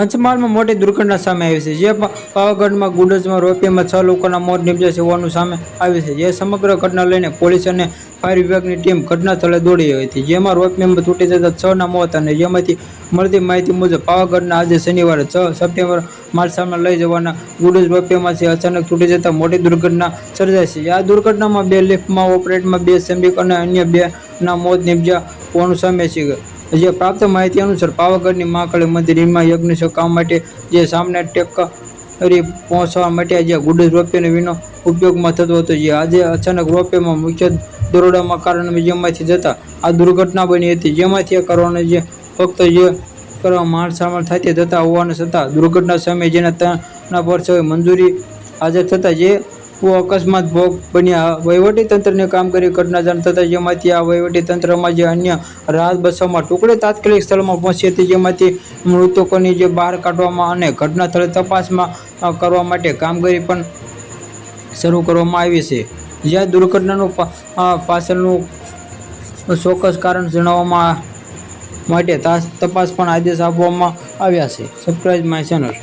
પંચમહાલમાં મોટી દુર્ઘટના સામે આવી છે. જે પાવાગઢમાં ગુડજમાં રોપિયામાં છ લોકોના મોત નિપજ્યા છે હોવાનું સામે આવ્યું છે. જે સમગ્ર ઘટના લઈને પોલીસ અને ફાયર વિભાગની ટીમ ઘટના સ્થળે દોડી આવી હતી, જેમાં રોપિયામાં તૂટી જતા છના મોત અને જેમાંથી મળતી માહિતી મુજબ પાવાગઢના આજે શનિવારે છ સપ્ટેમ્બર માલસામાં લઈ જવાના ગુડજ રોપિયામાંથી અચાનક તૂટી જતા મોટી દુર્ઘટના સર્જાઈ છે. આ દુર્ઘટનામાં બે લિફ્ટમાં, ઓપરેટમાં બે શ્રમિક અને અન્ય બે ના મોત નીપજ્યા હોવાનું સામે છે. જે પ્રાપ્ત માહિતી અનુસાર પાવાગઢની મહાકાળી મંદિરમાં યજ્ઞ કામ માટે જે સામને ટેકરી પહોંચવા માટે જે ગુડ રોપિયાનો વિનો ઉપયોગમાં થતો હતો, જે આજે અચાનક રોપ્યમાં મુખ્ય દરોડામાં કારણે જેમાંથી જતા આ દુર્ઘટના બની હતી. જેમાંથી આ કરવાનો જે ફક્ત જે કરવા માલ સામાન થતી થતા હોવાને છતાં દુર્ઘટના સમયે જેના ત્રણના પર મંજૂરી હાજર થતાં જે અકસ્માત ભોગ બન્યા. તંત્રને કામગીરી ઘટના જાણ થતા જેમાંથી આ તંત્રમાં જે અન્ય રાહત બસોમાં ટુકડી તાત્કાલિક સ્થળમાં પહોંચી હતી, જેમાંથી મૃતકોની જે બહાર કાઢવામાં અને ઘટના સ્થળે તપાસમાં કરવા માટે કામગીરી પણ શરૂ કરવામાં આવી છે. જ્યાં દુર્ઘટનાનું પાછળનું ચોક્કસ કારણ જણાવવામાં માટે તપાસ પણ આદેશ આપવામાં આવ્યા છે. Subscribe my channel.